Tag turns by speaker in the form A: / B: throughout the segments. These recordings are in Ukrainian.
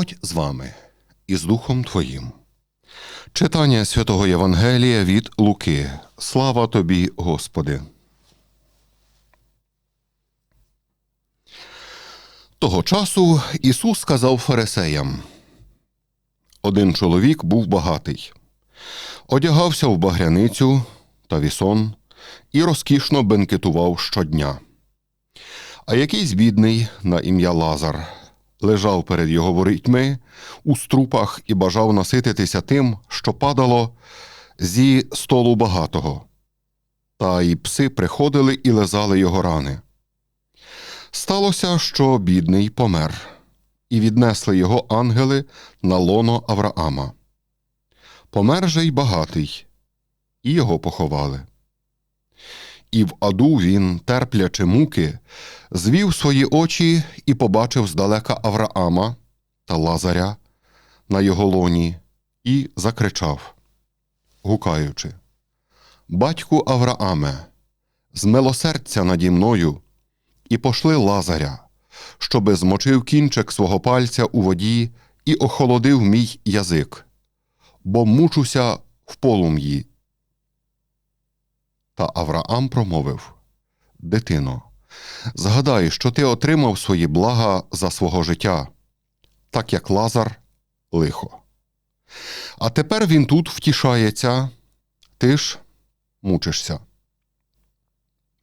A: Господь з вами і з Духом Твоїм. Читання святого Євангелія від Луки. Слава тобі, Господи. Того часу Ісус сказав фарисеям: Один чоловік був багатий, одягався в багряницю та вісон і розкішно бенкетував щодня. А якийсь бідний на ім'я Лазар лежав перед його ворітьми у струпах і бажав насититися тим, що падало зі столу багатого. Та й пси приходили і лизали його рани. Сталося, що бідний помер, і віднесли його ангели на лоно Авраама. Помер же й багатий, і його поховали. І в аду він, терплячи муки, звів свої очі і побачив здалека Авраама та Лазаря на його лоні і закричав, гукаючи: Батьку Аврааме, змилосердься наді мною і пошли Лазаря, щоби змочив кінчик свого пальця у воді і охолодив мій язик, бо мучуся в полум'ї. Та Авраам промовив Дитино, згадай, що ти отримав свої блага за свого життя, так як Лазар лихо. А тепер він тут втішається, ти ж мучишся.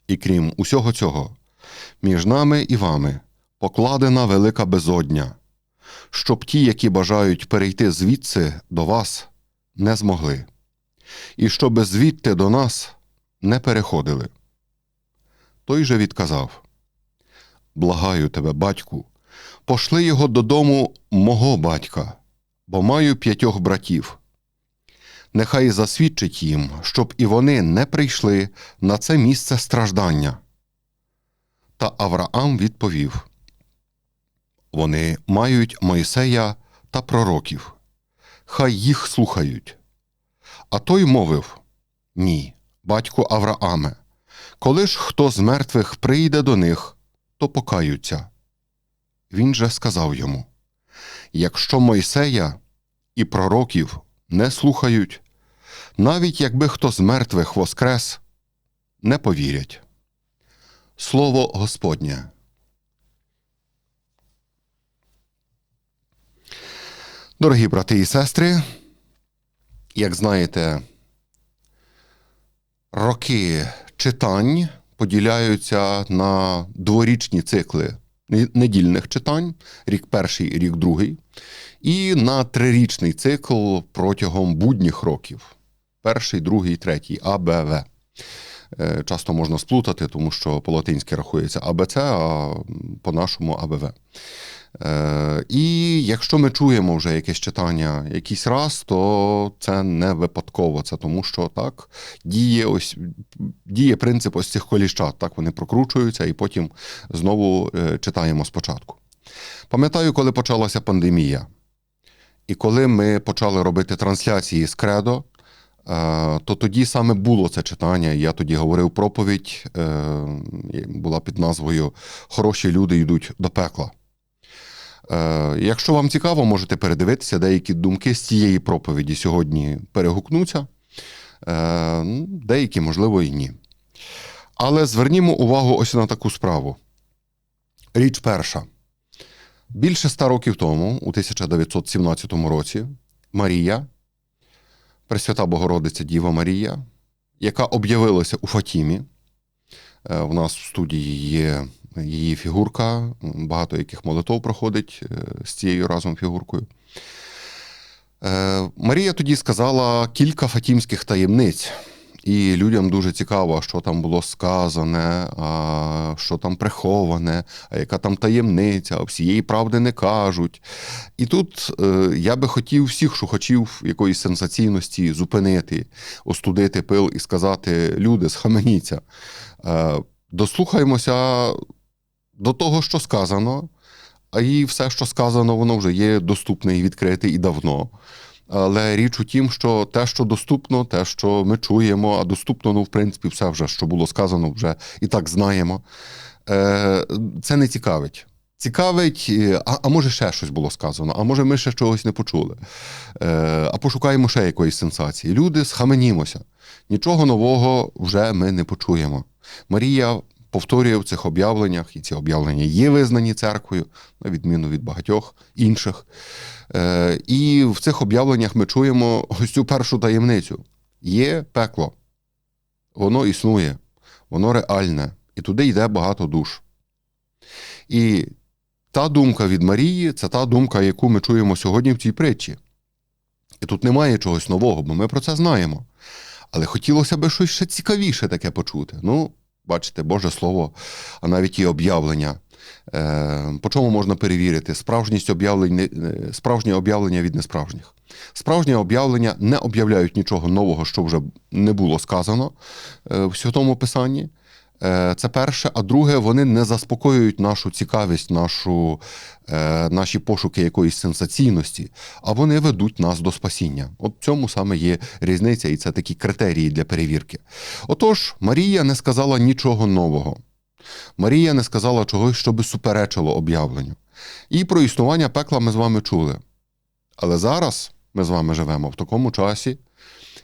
A: І крім усього цього, між нами і вами покладена велика безодня, щоб ті, які бажають перейти звідси до вас, не змогли, і щоб звідти до нас не переходили. Той же відказав Благаю тебе, батьку, пошли його додому мого батька, бо маю п'ятьох братів. Нехай засвідчить їм, щоб і вони не прийшли на це місце страждання. Та Авраам відповів Вони мають Мойсея та пророків, хай їх слухають. А той мовив Ні, батьку Аврааме, коли ж хто з мертвих прийде до них, то покаються. Він же сказав йому Якщо Мойсея і пророків не слухають, навіть якби хто з мертвих воскрес, не повірять. Слово Господнє. Дорогі брати і сестри, як знаєте, роки читань поділяються на дворічні цикли недільних читань, рік перший, рік другий, і на трирічний цикл протягом будніх років: перший, другий, третій, А, Б, В. Е, часто можна сплутати, тому що по-латинськи рахується АБЦ, а по-нашому АБВ. Е, і якщо ми чуємо вже якесь читання якийсь раз, то це не випадково. Це тому, що так діє ось діє принцип ось цих коліщат. Так вони прокручуються, і потім знову е, читаємо спочатку. Пам'ятаю, коли почалася пандемія, і коли ми почали робити трансляції з кредо. Е, то тоді саме було це читання. Я тоді говорив проповідь, була під назвою Хороші люди йдуть до пекла. Е, якщо вам цікаво, можете передивитися деякі думки з цієї проповіді сьогодні перегукнуться, е, деякі, можливо, і ні. Але звернімо увагу ось на таку справу. Річ перша. Більше ста років тому, у 1917 році, Марія, Пресвята Богородиця Діва Марія, яка об'явилася у Фатімі, е, в нас в студії є її фігурка, багато яких молитов проходить е, з цією разом фігуркою. Е, Марія тоді сказала кілька фатімських таємниць, і людям дуже цікаво, що там було сказане, а що там приховане, а яка там таємниця, а всієї правди не кажуть. І тут е, я би хотів всіх шухачів якоїсь сенсаційності зупинити, остудити пил і сказати: люди, схаменіться, дослухаємося до того, що сказано, і все, що сказано, воно вже є доступне і відкрите і давно. Але річ у тім, що те, що доступно, те, що ми чуємо, а доступно, ну, в принципі, все вже, що було сказано, вже і так знаємо. Е, це не цікавить. Цікавить, е, а, а може ще щось було сказано, а може ми ще чогось не почули. Е, а пошукаємо ще якоїсь сенсації. Люди, схаменімося. Нічого нового вже ми не почуємо. Марія повторює в цих об'явленнях, і ці об'явлення є визнані церквою, на відміну від багатьох інших. Е, і в цих об'явленнях ми чуємо ось цю першу таємницю: є пекло, воно існує, воно реальне, і туди йде багато душ. І та думка від Марії це та думка, яку ми чуємо сьогодні в цій притчі. І тут немає чогось нового, бо ми про це знаємо. Але хотілося б щось ще цікавіше таке почути. Ну, бачите, Боже Слово, а навіть і об'явлення. Е, По чому можна перевірити справжність об'явлень, е, справжнє об'явлення від несправжніх? Справжнє об'явлення не об'являють нічого нового, що вже не було сказано е, в Святому Писанні. Е, Це перше. А друге, вони не заспокоюють нашу цікавість, нашу, е, наші пошуки якоїсь сенсаційності, а вони ведуть нас до спасіння. От в цьому саме є різниця, і це такі критерії для перевірки. Отож, Марія не сказала нічого нового. Марія не сказала чогось, що би суперечило об'явленню. І про існування пекла ми з вами чули. Але зараз ми з вами живемо в такому часі,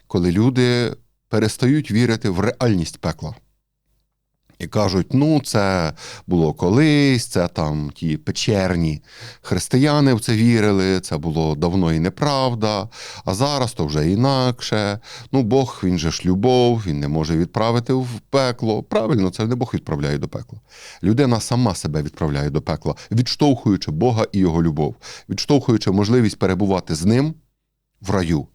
A: коли люди перестають вірити в реальність пекла. І кажуть, ну, це було колись, це там ті печерні християни в це вірили, це було давно і неправда, а зараз то вже інакше. Ну, Бог, він же ж любов, він не може відправити в пекло. Правильно, це не Бог відправляє до пекла. Людина сама себе відправляє до пекла, відштовхуючи Бога і його любов, відштовхуючи можливість перебувати з ним в раю.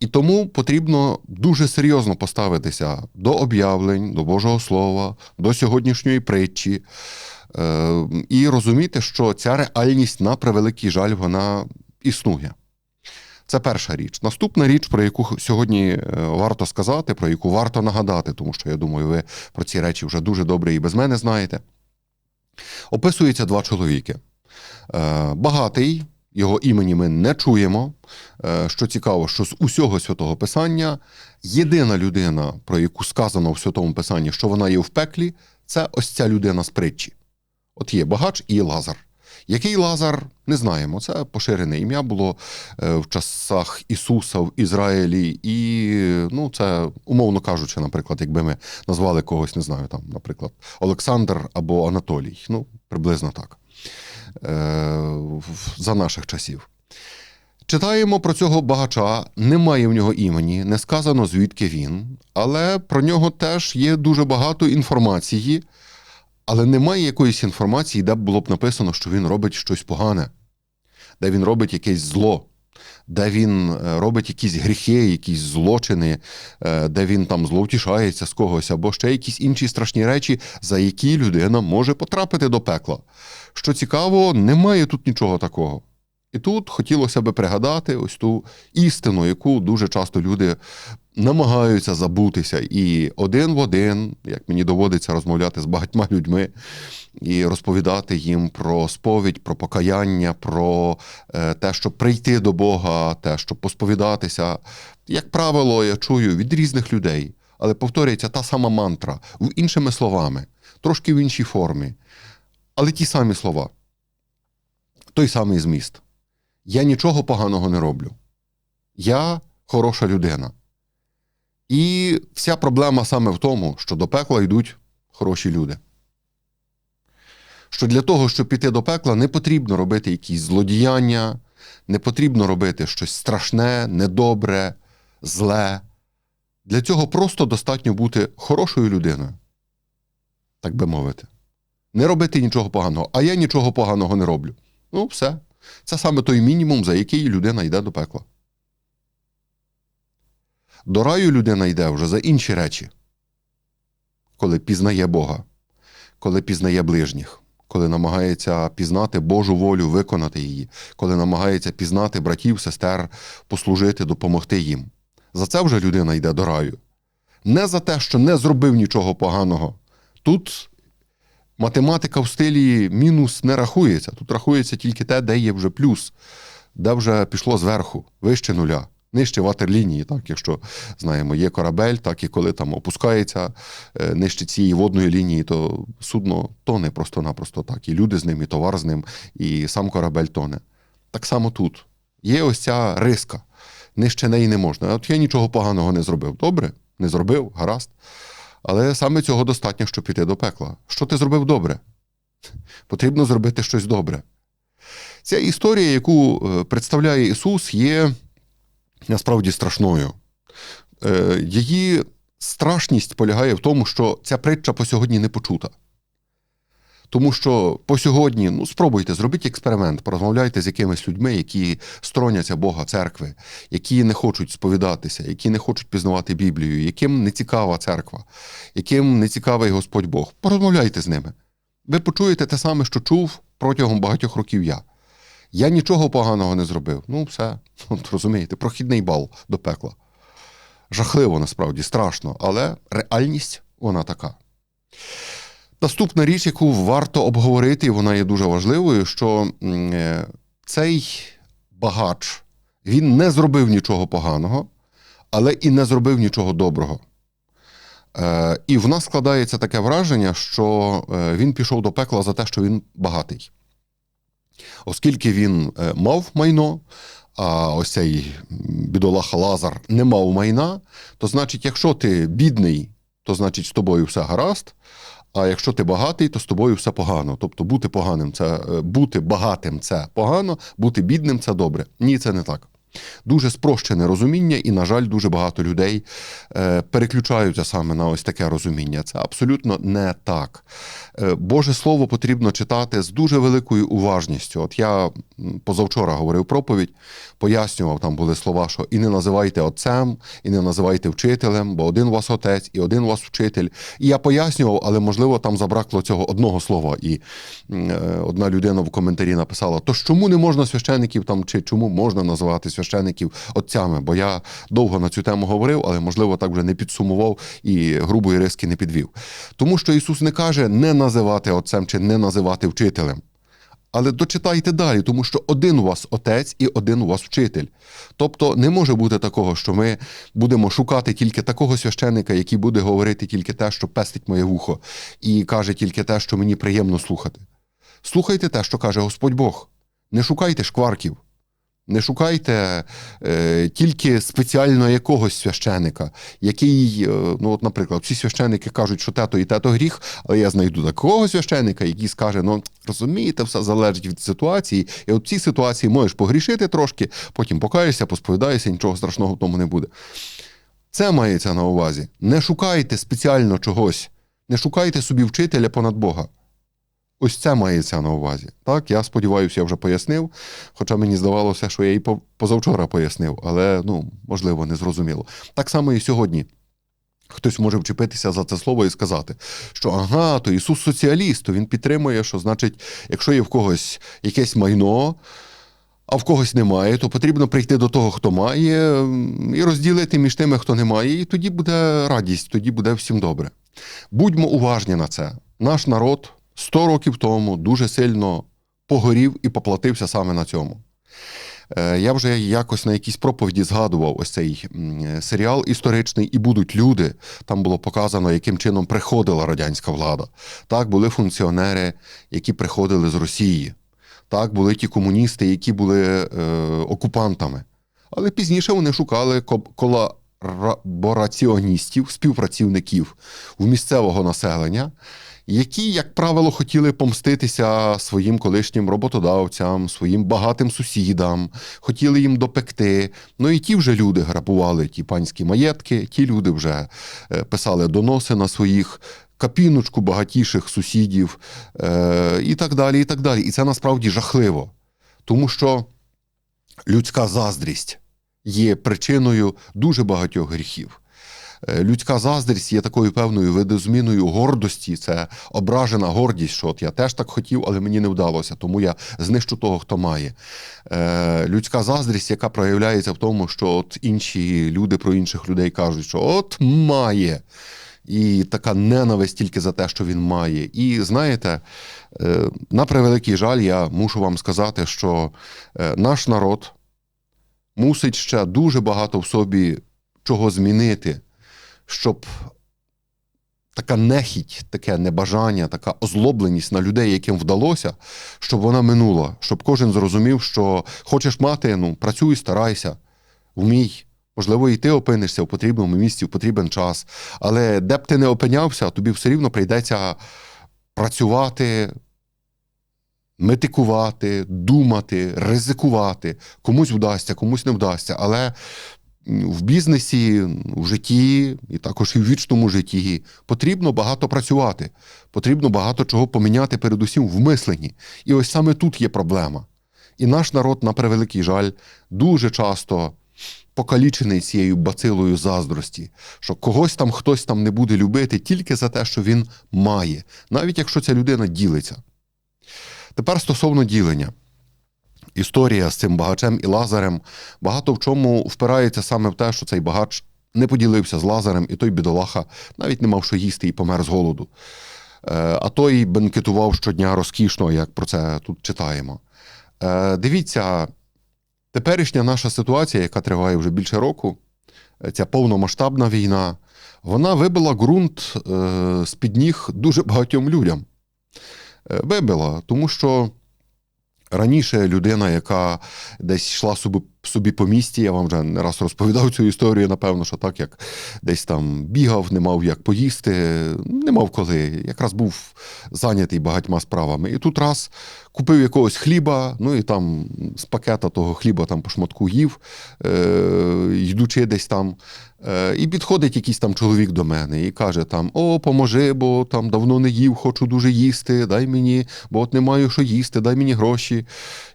A: І тому потрібно дуже серйозно поставитися до об'явлень, до Божого Слова, до сьогоднішньої притчі е, і розуміти, що ця реальність, на превеликий жаль, вона існує. Це перша річ. Наступна річ, про яку сьогодні е, варто сказати, про яку варто нагадати, тому що я думаю, ви про ці речі вже дуже добре і без мене знаєте. Описується два чоловіки. Е, Багатий, його імені ми не чуємо. Е, Що цікаво, що з усього святого Писання єдина людина, про яку сказано в святому Писанні, що вона є в пеклі, це ось ця людина з притчі. От є багач і Лазар. Який Лазар, не знаємо. Це поширене ім'я було е, в часах Ісуса в Ізраїлі, і ну, це, умовно кажучи, наприклад, якби ми назвали когось, не знаю, там, наприклад, Олександр або Анатолій. Ну, приблизно так. Е, За наших часів. Читаємо про цього багача, немає в нього імені, не сказано звідки він, але про нього теж є дуже багато інформації, але немає якоїсь інформації, де було б написано, що він робить щось погане, де він робить якесь зло, де він е, робить якісь гріхи, якісь злочини, е, де він там зловтішається з когось, або ще якісь інші страшні речі, за які людина може потрапити до пекла. Що цікаво, немає тут нічого такого. І тут хотілося би пригадати ось ту істину, яку дуже часто люди намагаються забутися. І один в один, як мені доводиться розмовляти з багатьма людьми і розповідати їм про сповідь, про покаяння, про е, те, щоб прийти до Бога, те, щоб посповідатися. Як правило, я чую від різних людей, але повторюється та сама мантра, іншими словами, трошки в іншій формі, але ті самі слова, той самий зміст. Я нічого поганого не роблю. Я хороша людина. І вся проблема саме в тому, що до пекла йдуть хороші люди. Що для того, щоб піти до пекла, не потрібно робити якісь злодіяння, не потрібно робити щось страшне, недобре, зле. Для цього просто достатньо бути хорошою людиною, так би мовити. Не робити нічого поганого, а я нічого поганого не роблю. Ну, все. Це саме той мінімум, за який людина йде до пекла. До раю людина йде вже за інші речі, коли пізнає Бога, коли пізнає ближніх, коли намагається пізнати Божу волю, виконати її, коли намагається пізнати братів, сестер, послужити, допомогти їм. За це вже людина йде до раю. Не за те, що не зробив нічого поганого. Тут математика в стилі мінус не рахується. Тут рахується тільки те, де є вже плюс, де вже пішло зверху, вище нуля. Нижче ватерлінії, так, якщо знаємо, є корабель, так і коли там опускається е, нижче цієї водної лінії, то судно тоне просто-напросто так. І люди з ним, і товар з ним, і сам корабель тоне. Так само тут. Є ось ця риска. Нижче неї не можна. От я нічого поганого не зробив. Добре, не зробив, гаразд. Але саме цього достатньо, щоб піти до пекла. Що ти зробив добре? Потрібно зробити щось добре. Ця історія, яку е, представляє Ісус, є насправді страшною. Е, Її страшність полягає в тому, що ця притча по сьогодні не почута. Тому що по сьогодні, ну спробуйте, зробіть експеримент, порозмовляйте з якимись людьми, які стороняться Бога, церкви, які не хочуть сповідатися, які не хочуть пізнавати Біблію, яким не цікава церква, яким не цікавий Господь Бог. Порозмовляйте з ними. Ви почуєте те саме, що чув протягом багатьох років я. Я нічого поганого не зробив. Ну, все, розумієте, прохідний бал до пекла. Жахливо насправді, страшно, але реальність вона така. Наступна річ, яку варто обговорити, і вона є дуже важливою, що е, цей багач він не зробив нічого поганого, але і не зробив нічого доброго. Е, І в нас складається таке враження, що е, він пішов до пекла за те, що він багатий. Оскільки він е, мав майно, а ось цей бідолаха Лазар не мав майна, то значить, якщо ти бідний, то значить з тобою все гаразд. А якщо ти багатий, то з тобою все погано. Тобто бути поганим це е, бути багатим це погано, бути бідним це добре. Ні, це не так. Дуже спрощене розуміння, і, на жаль, дуже багато людей е, переключаються саме на ось таке розуміння. Це абсолютно не так. Е, Боже Слово потрібно читати з дуже великою уважністю. От я позавчора говорив проповідь, пояснював, там були слова, що і не називайте отцем, і не називайте вчителем, бо один у вас отець, і один у вас вчитель. І я пояснював, але можливо там забракло цього одного слова. І е, одна людина в коментарі написала: то чому не можна священиків там, чи чому можна називати священиків отцями? Бо я довго на цю тему говорив, але можливо так вже не підсумував і грубої риски не підвів. Тому що Ісус не каже не називати отцем чи не називати вчителем. Але дочитайте далі, тому що один у вас отець і один у вас вчитель. Тобто не може бути такого, що ми будемо шукати тільки такого священика, який буде говорити тільки те, що пестить моє вухо, і каже тільки те, що мені приємно слухати. Слухайте те, що каже Господь Бог. Не шукайте шкварків. Не шукайте е, тільки спеціально якогось священика, який, е, ну от, наприклад, всі священики кажуть, що тето і тето гріх, але я знайду такого священика, який скаже: ну розумієте, все залежить від ситуації, і от в цій ситуації можеш погрішити трошки, потім покаєшся, посповідаєшся, нічого страшного в тому не буде. Це мається на увазі. Не шукайте спеціально чогось, не шукайте собі вчителя понад Бога. Ось це мається на увазі. Так, я сподіваюся, я вже пояснив. Хоча мені здавалося, що я і позавчора пояснив, але ну, можливо, не зрозуміло. Так само і сьогодні. Хтось може вчепитися за це слово і сказати, що ага, то Ісус соціаліст, то Він підтримує, що значить, якщо є в когось якесь майно, а в когось немає, то потрібно прийти до того, хто має, і розділити між тими, хто не має, і тоді буде радість, тоді буде всім добре. Будьмо уважні на це. Наш народ 100 років тому дуже сильно погорів і поплатився саме на цьому. Е, Я вже якось на якійсь проповіді згадував ось цей серіал історичний, і будуть люди. Там було показано, яким чином приходила радянська влада. Так, були функціонери, які приходили з Росії. Так, були ті комуністи, які були е, окупантами. Але пізніше вони шукали ко- колабораціоністів, співпрацівників у місцевого населення, які, як правило, хотіли помститися своїм колишнім роботодавцям, своїм багатим сусідам, хотіли їм допекти. Ну і ті вже люди грабували ті панські маєтки, ті люди вже е, писали доноси на своїх. Капіночку багатіших сусідів е, і так далі. І так далі. І це насправді жахливо, тому що людська заздрість є причиною дуже багатьох гріхів. Е, Людська заздрість є такою певною видозміною гордості. Це ображена гордість, що от я теж так хотів, але мені не вдалося, тому я знищу того, хто має. Е, Людська заздрість, яка проявляється в тому, що от інші люди про інших людей кажуть, що от має. І така ненависть тільки за те, що він має. І знаєте, е, на превеликий жаль, я мушу вам сказати, що наш народ мусить ще дуже багато в собі чого змінити, щоб така нехідь, таке небажання, така озлобленість на людей, яким вдалося, щоб вона минула, щоб кожен зрозумів, що хочеш мати, ну працюй, старайся, вмій. Можливо, і ти опинишся в потрібному місці, в потрібен час. Але де б ти не опинявся, тобі все рівно прийдеться працювати, метикувати, думати, ризикувати. Комусь вдасться, комусь не вдасться. Але в бізнесі, в житті, і також і в вічному житті потрібно багато працювати, потрібно багато чого поміняти, передусім в мисленні. І ось саме тут є проблема. І наш народ, на превеликий жаль, дуже часто покалічений цією бацилою заздрості, що когось там хтось там не буде любити тільки за те, що він має, навіть якщо ця людина ділиться. Тепер стосовно ділення. Історія з цим багачем і Лазарем багато в чому впирається саме в те, що цей багач не поділився з Лазарем, і той бідолаха навіть не мав що їсти і помер з голоду. Е, а той бенкетував щодня розкішно, як про це тут читаємо. Е, дивіться, теперішня наша ситуація, яка триває вже більше року, е, ця повномасштабна війна, вона вибила ґрунт з-під ніг дуже багатьом людям. Вибила, тому що. Раніше людина, яка десь йшла собі собі по місті, я вам вже не раз розповідав цю історію, напевно, що так, як десь там бігав, не мав як поїсти, не мав коли. Якраз був зайнятий багатьма справами. І тут раз купив якогось хліба, ну і там з пакета того хліба там по шматку їв, е, йдучи десь там. Е, і підходить якийсь там чоловік до мене і каже: там: О, поможи, бо там давно не їв, хочу дуже їсти, дай мені, бо от не маю що їсти, дай мені гроші.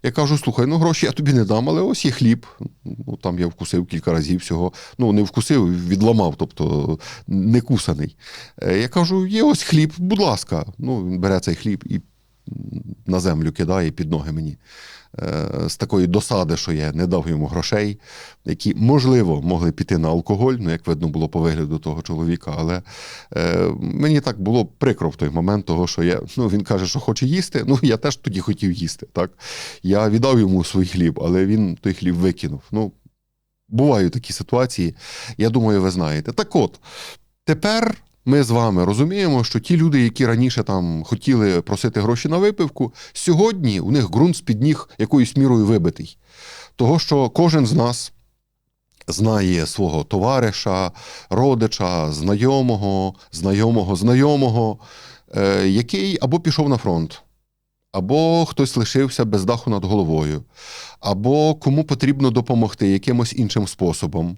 A: Я кажу: слухай, ну гроші я тобі не дам, але ось є хліб. Ну, Там я вкусив кілька разів всього. Ну, не вкусив, відламав, тобто не кусаний. Е, я кажу: є ось хліб, будь ласка. Ну, Він бере цей хліб і на землю кидає під ноги мені. Е, з такої досади, що я не дав йому грошей, які, можливо, могли піти на алкоголь, ну, як видно було по вигляду того чоловіка. Але е, мені так було прикро в той момент, того, що я, ну, він каже, що хоче їсти. Ну, я теж тоді хотів їсти. Так? Я віддав йому свій хліб, але він той хліб викинув. Ну, Бувають такі ситуації, я думаю, ви знаєте. Так от, тепер ми з вами розуміємо, що ті люди, які раніше там хотіли просити гроші на випивку, сьогодні у них ґрунт з-під ніг якоюсь мірою вибитий. Того, що кожен з нас знає свого товариша, родича, знайомого, знайомого, знайомого, е, який або пішов на фронт або хтось лишився без даху над головою, або кому потрібно допомогти якимось іншим способом,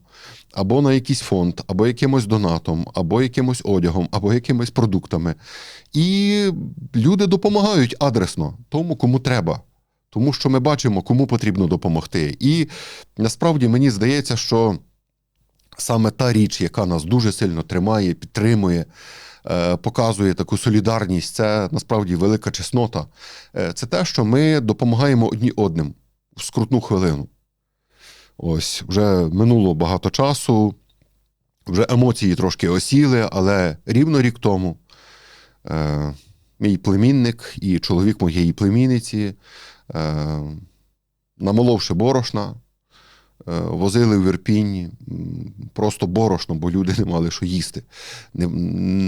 A: або на якийсь фонд, або якимось донатом, або якимось одягом, або якимись продуктами. І люди допомагають адресно тому, кому треба. Тому що ми бачимо, кому потрібно допомогти. І насправді мені здається, що саме та річ, яка нас дуже сильно тримає, підтримує, показує таку солідарність, це насправді велика чеснота. Е, це те, що ми допомагаємо одні одним в скрутну хвилину. Ось вже минуло багато часу, вже емоції трошки осіли, але рівно рік тому е, мій племінник і чоловік моєї племінниці, е, намоловши борошна, Е, возили в Ірпінь просто борошно, бо люди не мали що їсти. Не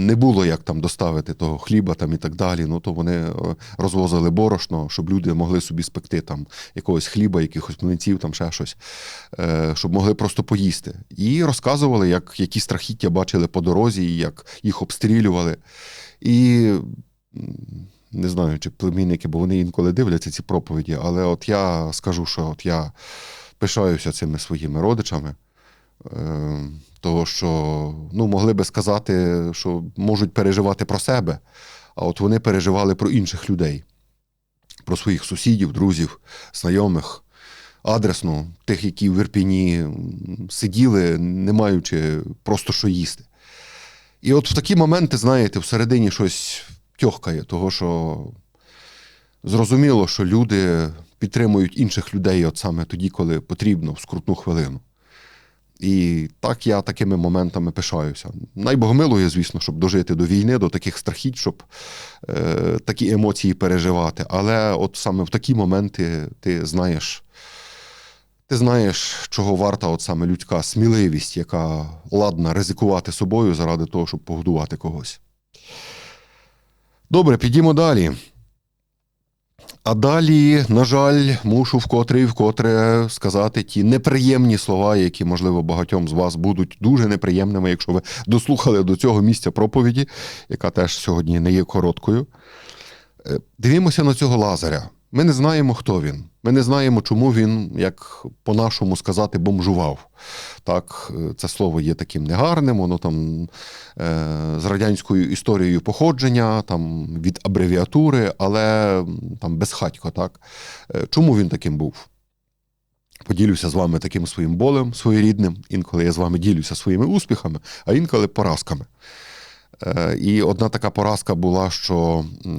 A: не було як там доставити того хліба там і так далі. Ну то вони е, розвозили борошно, щоб люди могли собі спекти там якогось хліба, якихось млинців, там ще щось, е, щоб могли просто поїсти. І розказували, як які страхіття бачили по дорозі, як їх обстрілювали. І не знаю, чи племінники, бо вони інколи дивляться ці проповіді, але от я скажу, що от я пишаюся цими своїми родичами, е, того що ну, могли би сказати, що можуть переживати про себе, а от вони переживали про інших людей, про своїх сусідів, друзів, знайомих, адресно, тих, які в Ірпіні сиділи, не маючи просто що їсти. І от в такі моменти, знаєте, всередині щось тьохкає, того що зрозуміло, що люди підтримують інших людей, от саме тоді, коли потрібно, в скрутну хвилину. І так я такими моментами пишаюся. Найбогомилує, звісно, щоб дожити до війни, до таких страхіть, щоб е, такі емоції переживати. Але от саме в такі моменти ти знаєш, Ти знаєш, чого варта от саме людська сміливість, яка ладна ризикувати собою заради того, щоб погодувати когось. Добре, підімо далі. А далі, на жаль, мушу вкотре і вкотре сказати ті неприємні слова, які, можливо, багатьом з вас будуть дуже неприємними, якщо ви дослухали до цього місця проповіді, яка теж сьогодні не є короткою. Дивимося Дивімося на цього лазаря. Ми не знаємо, хто він. Ми не знаємо, чому він, як по-нашому сказати, бомжував. Так, е, це слово є таким негарним, воно там е, з радянською історією походження, там від абревіатури, але там безхатько. Так? Е, Чому він таким був? Поділюся з вами таким своїм болем своєрідним. Інколи я з вами ділюся своїми успіхами, а інколи поразками. Е, І одна така поразка була, що е,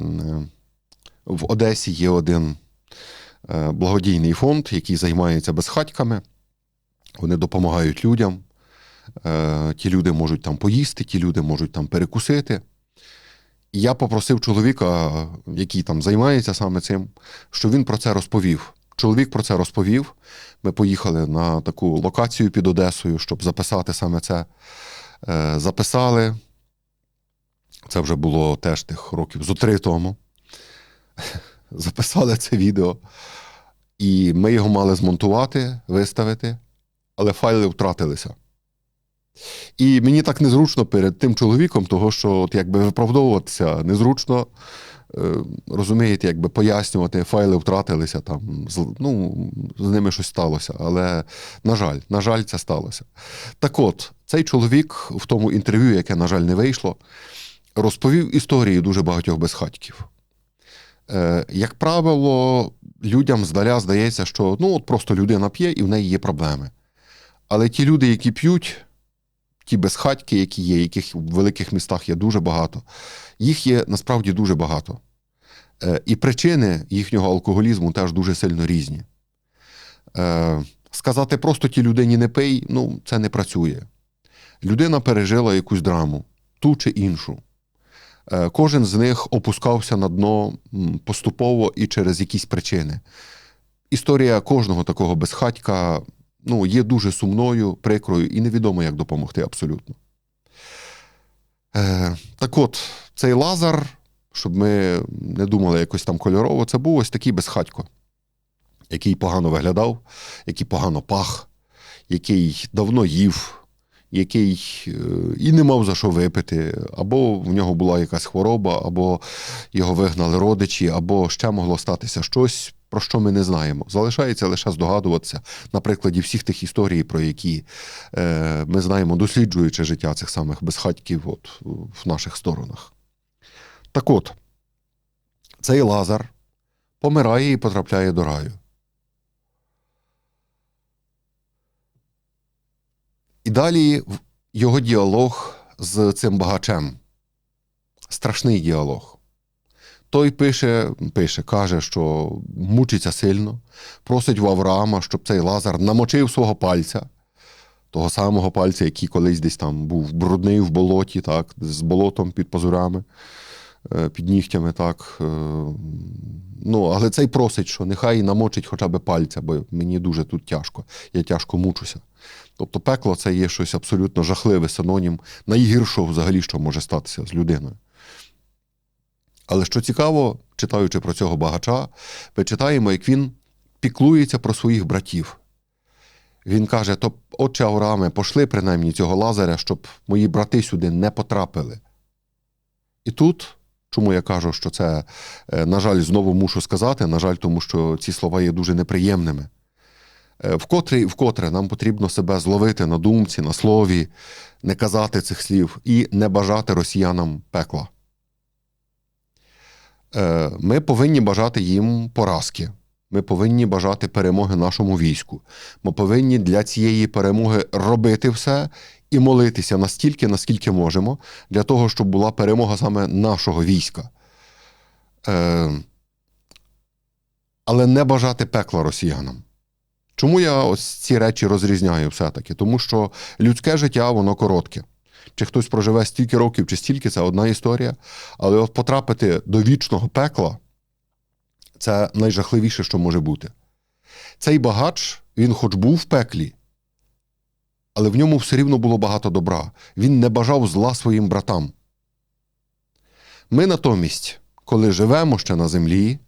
A: в Одесі є один е, благодійний фонд, який займається безхатьками. Вони допомагають людям. Е, Ті люди можуть там поїсти, ті люди можуть там перекусити. І я попросив чоловіка, який там займається саме цим, що він про це розповів. Чоловік про це розповів. Ми поїхали на таку локацію під Одесою, щоб записати саме це. Е, Записали. Це вже було теж тих років зо три тому. Записали це відео. І ми його мали змонтувати, виставити, але файли втратилися. І мені так незручно перед тим чоловіком, того, що от якби виправдовуватися незручно, е, розумієте, якби пояснювати, файли втратилися, там, ну, з ними щось сталося. Але, на жаль, на жаль, це сталося. Так от, цей чоловік в тому інтерв'ю, яке, на жаль, не вийшло, розповів історії дуже багатьох безхатьків. Е, як правило, людям здаля здається, що ну, от просто людина п'є і в неї є проблеми. Але ті люди, які п'ють, ті безхатьки, які є, яких в великих містах є дуже багато, їх є насправді дуже багато. Е, і причини їхнього алкоголізму теж дуже сильно різні. Е, сказати просто ті людині не пий, ну, це не працює. Людина пережила якусь драму, ту чи іншу. Е, Кожен з них опускався на дно поступово і через якісь причини. Історія кожного такого безхатька ну, є дуже сумною, прикрою і невідомо, як допомогти абсолютно. Е, так от, цей лазар, щоб ми не думали якось там кольорово, це був ось такий безхатько, який погано виглядав, який погано пах, який давно їв, який е, і не мав за що випити, або в нього була якась хвороба, або його вигнали родичі, або ще могло статися щось, про що ми не знаємо. Залишається лише здогадуватися на прикладі всіх тих історій, про які е, ми знаємо, досліджуючи життя цих самих безхатьків от, в наших сторонах. Так от, цей Лазар помирає і потрапляє до раю. Далі його діалог з цим багачем. Страшний діалог. Той пише, пише, каже, що мучиться сильно, просить в Авраама, щоб цей Лазар намочив свого пальця, того самого пальця, який колись десь там був брудний в болоті, так, з болотом під пазурами, е, під нігтями. так. е, Ну, але цей просить, що нехай намочить хоча б пальця, бо мені дуже тут тяжко, я тяжко мучуся. Тобто пекло це є щось абсолютно жахливе синонім найгіршого взагалі, що може статися з людиною. Але що цікаво, читаючи про цього багача, ми читаємо, як він піклується про своїх братів. Він каже: то, отче Аврааме, пошли принаймні цього лазаря, щоб мої брати сюди не потрапили. І тут, чому я кажу, що це, е, на жаль, знову мушу сказати, на жаль, тому що ці слова є дуже неприємними. Е, Вкотре і вкотре нам потрібно себе зловити на думці, на слові, не казати цих слів і не бажати росіянам пекла. Е, Ми повинні бажати їм поразки. Ми повинні бажати перемоги нашому війську. Ми повинні для цієї перемоги робити все і молитися настільки, наскільки можемо, для того, щоб була перемога саме нашого війська. Е, але не бажати пекла росіянам. Чому я ось ці речі розрізняю все-таки? Тому що людське життя, воно коротке. Чи хтось проживе стільки років, чи стільки це одна історія. Але от потрапити до вічного пекла це найжахливіше, що може бути. Цей багач Він хоч був в пеклі, але в ньому все рівно було багато добра. Він не бажав зла своїм братам. Ми натомість, коли живемо ще на землі,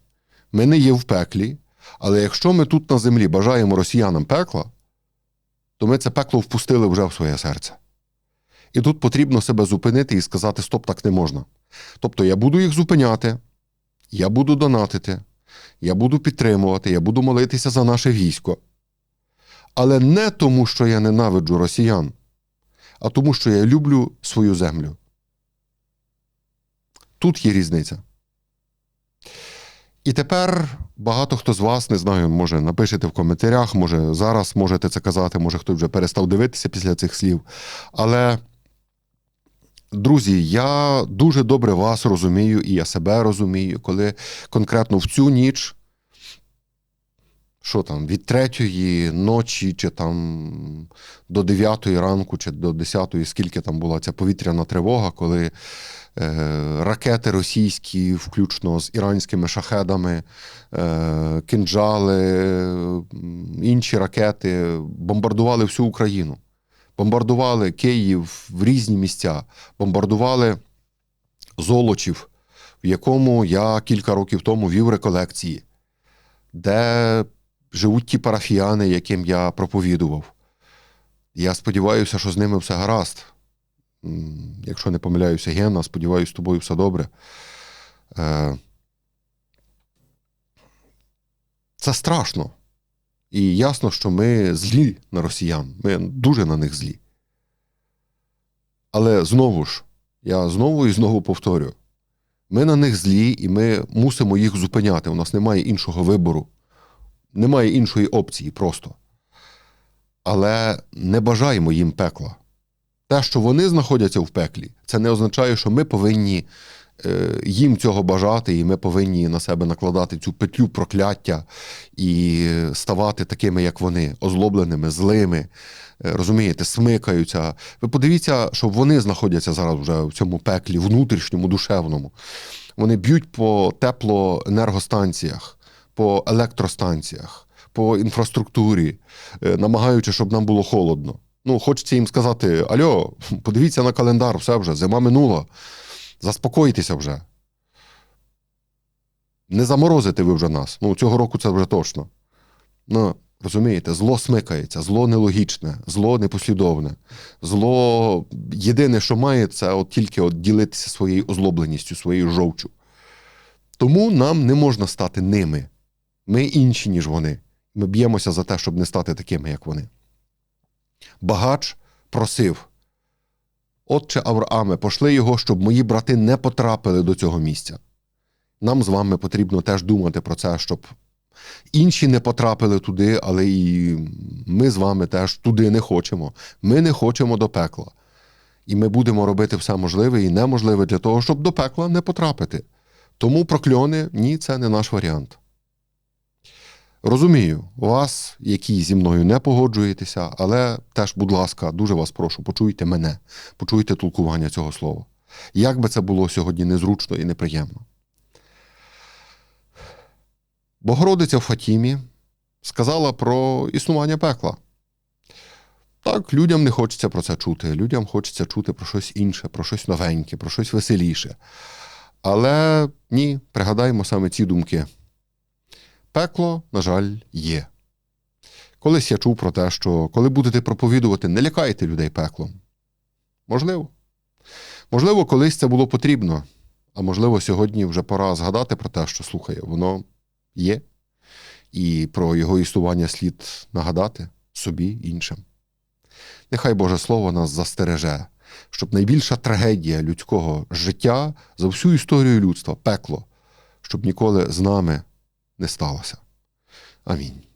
A: ми не є в пеклі, але якщо ми тут на землі бажаємо росіянам пекла, то ми це пекло впустили вже в своє серце. І тут потрібно себе зупинити і сказати: стоп, так не можна. Тобто я буду їх зупиняти, я буду донатити, я буду підтримувати, я буду молитися за наше військо. Але не тому, що я ненавиджу росіян, а тому, що я люблю свою землю. Тут є різниця. І тепер багато хто з вас, не знаю, може напишете в коментарях, може зараз можете це казати, може хтось вже перестав дивитися після цих слів. Але, друзі, я дуже добре вас розумію, і я себе розумію, коли конкретно в цю ніч, що там, від третьої ночі, чи там до дев'ятої ранку, чи до десятої, скільки там була ця повітряна тривога, коли е, ракети російські, включно з іранськими шахедами, е, кинджали, інші ракети бомбардували всю Україну. Бомбардували Київ в різні місця, бомбардували Золочів, в якому я кілька років тому вів реколекції, де живуть ті парафіяни, яким я проповідував. Я сподіваюся, що з ними все гаразд. Якщо не помиляюся, Гена, сподіваюся, з тобою все добре. Е, Це страшно. І ясно, що ми злі на росіян. Ми дуже на них злі. Але знову ж, я знову і знову повторю: ми на них злі, і ми мусимо їх зупиняти. У нас немає іншого вибору, немає іншої опції просто. Але не бажаємо їм пекла. Те, що вони знаходяться в пеклі, це не означає, що ми повинні е, їм цього бажати, і ми повинні на себе накладати цю петлю прокляття і ставати такими, як вони, озлобленими, злими. Е, Розумієте, смикаються. Ви подивіться, що вони знаходяться зараз вже в цьому пеклі, внутрішньому, душевному. Вони б'ють по теплоенергостанціях, по електростанціях, по інфраструктурі, е, намагаючи, щоб нам було холодно. Ну, хочеться їм сказати: Альо, подивіться на календар, все вже, зима минула. Заспокойтеся вже. Не заморозите ви вже нас. Ну, цього року це вже точно. Ну, розумієте, зло смикається, зло нелогічне, зло непослідовне. Зло єдине, що має, це от тільки от ділитися своєю озлобленістю, своєю жовчю. Тому нам не можна стати ними. Ми інші, ніж вони. Ми б'ємося за те, щоб не стати такими, як вони. Багач просив. Отче Аврааме, пошли його, щоб мої брати не потрапили до цього місця. Нам з вами потрібно теж думати про це, щоб інші не потрапили туди, але і ми з вами теж туди не хочемо. Ми не хочемо до пекла. І ми будемо робити все можливе і неможливе для того, щоб до пекла не потрапити. Тому прокльони ні, це не наш варіант. Розумію, вас, які зі мною не погоджуєтеся, але теж, будь ласка, дуже вас прошу, почуйте мене, почуйте толкування цього слова. Як би це було сьогодні незручно і неприємно. Богородиця в Фатімі сказала про існування пекла. Так, людям не хочеться про це чути. Людям хочеться чути про щось інше, про щось новеньке, про щось веселіше. Але ні, пригадаймо саме ці думки. Пекло, на жаль, є. Колись я чув про те, що коли будете проповідувати, не лякайте людей пеклом. Можливо. Можливо, колись це було потрібно, а можливо, сьогодні вже пора згадати про те, що слухає, воно є, і про його існування слід нагадати собі іншим. Нехай Боже Слово нас застереже, щоб найбільша трагедія людського життя за всю історію людства, пекло, щоб ніколи з нами не сталося. Амінь.